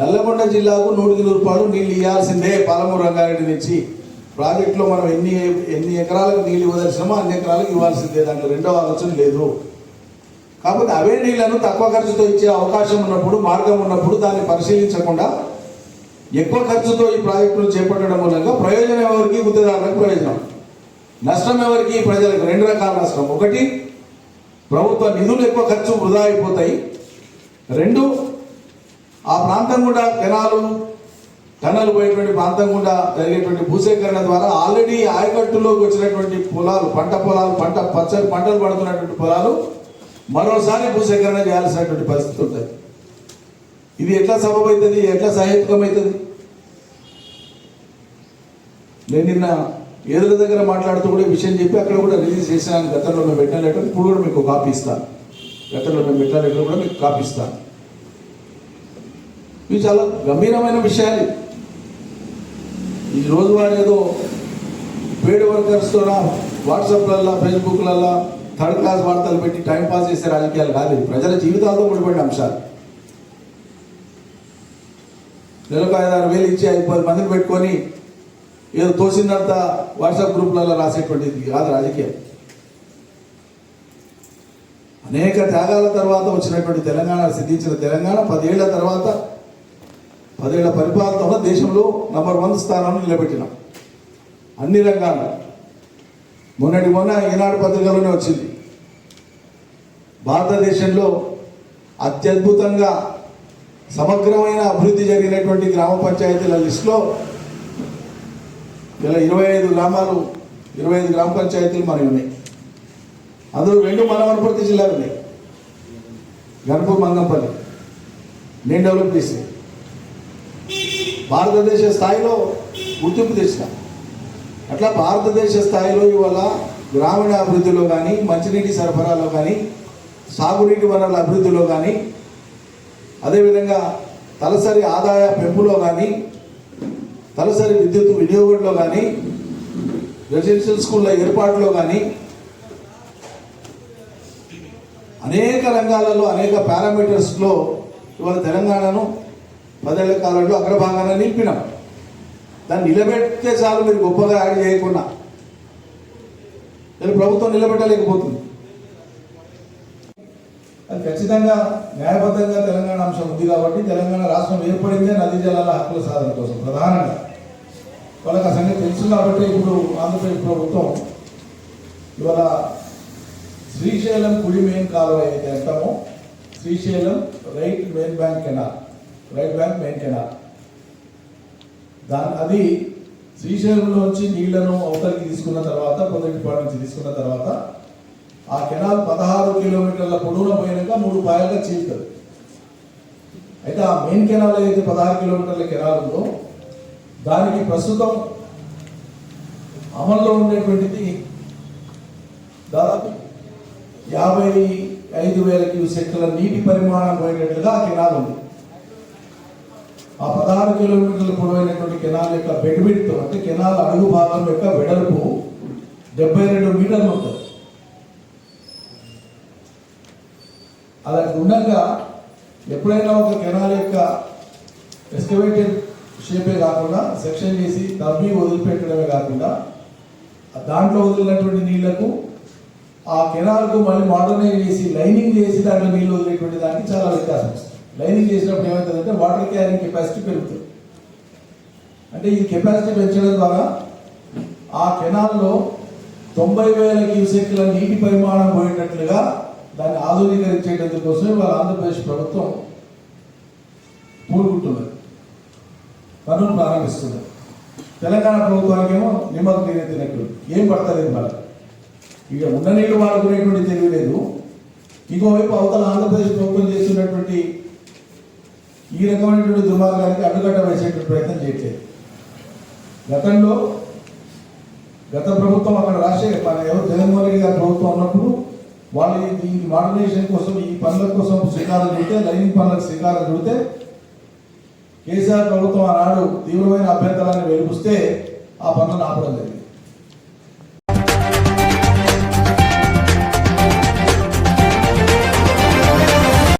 నల్లగొండ జిల్లాకు నూటికి నూరు రూపాయలు నీళ్ళు ఇవ్వాల్సిందే పాలమూరు రంగారెడ్డి నుంచి. ప్రాజెక్టులో మనం ఎన్ని ఎన్ని ఎకరాలకు నీళ్ళు ఇవ్వదలిసినామో అన్ని ఎకరాలకు ఇవ్వాల్సిందే. దాంట్లో రెండో ఆలోచన లేదు. కాకపోతే అవే నీళ్ళను తక్కువ ఖర్చుతో ఇచ్చే అవకాశం ఉన్నప్పుడు మార్గం ఉన్నప్పుడు దాన్ని పరిశీలించకుండా ఎక్కువ ఖర్చుతో ఈ ప్రాజెక్టులు చేపట్టడం మూలంగా ప్రయోజనం ఎవరికి? గుత్తదారులకు ప్రయోజనం. నష్టం ఎవరికి? ప్రజలకు. రెండు రకాల నష్టం. ఒకటి ప్రభుత్వ నిధులు ఎక్కువ ఖర్చు వృధా అయిపోతాయి. రెండు ఆ ప్రాంతం కూడా కెనాలు టన్నలు పోయేటువంటి ప్రాంతం గుండా జరిగేటువంటి భూసేకరణ ద్వారా ఆల్రెడీ ఆయకట్టులోకి వచ్చినటువంటి పొలాలు పంట పొలాలు పంట పచ్చని పంటలు పడుతున్నటువంటి పొలాలు మరోసారి భూసేకరణ చేయాల్సినటువంటి పరిస్థితి ఉంటుంది. ఇది ఎట్లా సబబవుతుంది ఎట్లా సహేతుకమవుతుంది నేను నిన్న ఏదుల దగ్గర మాట్లాడుతూ కూడా విషయం చెప్పి అక్కడ కూడా రిలీజ్ చేశాను గతంలో మేము పెట్టిన లెటర్ ఇప్పుడు కూడా మీకు కాపీ ఇస్తాను. గతంలో మేము పెట్టిన లెటర్ కూడా మీకు కాపీ ఇస్తాను. ఇవి చాలా గంభీరమైన విషయాలు. ఈ రోజు వారు ఏదో పేడ్ వర్కర్స్తో వాట్సాప్లల్లా ఫేస్బుక్లల్లా థర్డ్ క్లాస్ వార్తలు పెట్టి టైం పాస్ చేసే రాజకీయాలు కాదు. ప్రజల జీవితాలతో ముడిపడిన అంశాలు. నెలకు ఐదు ఆరు వేలు ఇచ్చి ఐదు పది మందిని పెట్టుకొని ఏదో తోసినంత వాట్సాప్ గ్రూప్లలో రాసేటువంటిది కాదు రాజకీయం. అనేక త్యాగాల తర్వాత వచ్చినటువంటి తెలంగాణ సిద్ధించిన తెలంగాణ పదేళ్ళ తర్వాత పదేళ్ళ పరిపాలనలో దేశంలో నంబర్ వన్ స్థానాన్ని నిలబెట్టినాం. అన్ని రంగాల్లో. మొన్నటి మొన్న ఈనాడు పత్రికలోనే వచ్చింది. భారతదేశంలో అత్యద్భుతంగా సమగ్రమైన అభివృద్ధి జరిగినటువంటి గ్రామ పంచాయతీల లిస్టులో ఇలా ఇరవై ఐదు గ్రామాలు ఇరవై ఐదు గ్రామ పంచాయతీలు మనవి ఉన్నాయి. అందులో రెండు మన వనపర్తి జిల్లాలు ఉన్నాయి. గణపూర్ మంగంపల్లి నేను డెవలప్ చేసి భారతదేశ స్థాయిలో గుర్తింపు తెచ్చిన. అట్లా భారతదేశ స్థాయిలో ఇవాళ గ్రామీణ అభివృద్ధిలో కానీ మంచినీటి సరఫరాలో కానీ సాగునీటి వనరుల అభివృద్ధిలో కానీ అదేవిధంగా తలసరి ఆదాయ పెంపులో కానీ తలసరి విద్యుత్ వినియోగంలో కానీ రెసిడెన్షియల్ స్కూళ్ళ ఏర్పాటులో కానీ అనేక రంగాలలో అనేక పారామీటర్స్లో ఇవాళ తెలంగాణను పదేళ్ళ కాలంలో అగ్రభాగాన నిలిపినాం దాన్ని నిలబెడితే చాలు మీరు గొప్పగా యాడ్ చేయకుండా. నేను ప్రభుత్వం నిలబెట్టలేకపోతుంది. అది ఖచ్చితంగా న్యాయబద్ధంగా తెలంగాణ అంశం ఉంది కాబట్టి తెలంగాణ రాష్ట్రం ఏర్పడిందే నదీ జలాల హక్కుల సాధన కోసం ప్రధానంగా. వాళ్ళకి ఆ సంగతి తెలుసు కాబట్టి ఇప్పుడు ఆంధ్రప్రదేశ్ ప్రభుత్వం ఇవాళ శ్రీశైలం కుడి మెయిన్ కాలువ ఏదైతే అంటామో Srisailam right main bank canal. Right bank main canal దాని అది శ్రీశైలంలోంచి నీళ్ళను అవతలికి తీసుకున్న తర్వాత పొదటిపాడు నుంచి తీసుకున్న తర్వాత ఆ కెనాల్ పదహారు కిలోమీటర్ల పొడవున పోయినాక మూడు పాయలుగా చీలుతుంది అయితే ఆ మెయిన్ కెనాల్ ఏదైతే పదహారు కిలోమీటర్ల కెనాల్ ఉందో దానికి ప్రస్తుతం అమల్లో ఉండేటువంటిది దాదాపు యాభై ఐదు వేల క్యూసెక్ల నీటి పరిమాణం పోయేటట్లుగా ఆ కెనాల్ ఉంది. ఆ పదహారు కిలోమీటర్ల పొడవైనటువంటి కెనాల్ యొక్క బెడ్విడ్త్ అంటే కెనాల్ అడుగు భాగం యొక్క వెడల్పు డెబ్బై రెండు మీటర్లు ఉంటుంది. అలా ఉండగా ఎప్పుడైనా ఒక కెనాల్ యొక్క ఎస్కవేటెడ్ షేపే కాకుండా సెక్షన్ చేసి తవ్వి వదిలిపెట్టడమే కాకుండా దాంట్లో వదిలినటువంటి నీళ్ళకు ఆ కెనాల్కు మళ్ళీ మోడర్నైజ్ చేసి లైనింగ్ చేసి దాంట్లో నీళ్ళు వదిలేటువంటి దానికి చాలా వ్యత్యాసం వస్తుంది. లైనింగ్ చేసినప్పుడు ఏమవుతుందంటే వాటర్ క్యారింగ్ కెపాసిటీ పెరుగుతుంది. అంటే ఈ కెపాసిటీ పెంచడం ద్వారా ఆ కెనాల్లో తొంభై వేల క్యూసెక్ల నీటి పరిమాణం పోయేటట్లుగా దాన్ని ఆధునీకరించేటందుకు కోసం ఇవాళ ఆంధ్రప్రదేశ్ ప్రభుత్వం పూనుకుంటున్నది. పనులు ప్రారంభిస్తున్నది. తెలంగాణ ప్రభుత్వానికేమో నిమ్మకు నీరే తినట్లు ఏం పడతలేదు మళ్ళీ ఇక ఉన్న నీళ్ళు వాడుకునేటువంటి తెలియలేదు ఇంకోవైపు అవతల ఆంధ్రప్రదేశ్ ప్రభుత్వం చేస్తున్నటువంటి ఈ రకమైనటువంటి దుర్మార్గానికి అడ్డుకట్ట వేసేటువంటి ప్రయత్నం చేయట్లేదు. గతంలో గత ప్రభుత్వం అక్కడ రాజశేఖర్ మన ఎవరు జగన్మోహన్ రెడ్డి గారి ప్రభుత్వం ఉన్నప్పుడు వాళ్ళు ఈ- దీనికి మోడర్నైజేషన్ కోసం ఈ పనుల కోసం శ్రీకారం చుడితే లైనింగ్ పనులకు శ్రీకారం చుడితే కేసీఆర్ ప్రభుత్వం ఆనాడు తీవ్రమైన అభ్యంతరాన్ని వెలిపిస్తే ఆ పనులను ఆపడం జరిగింది.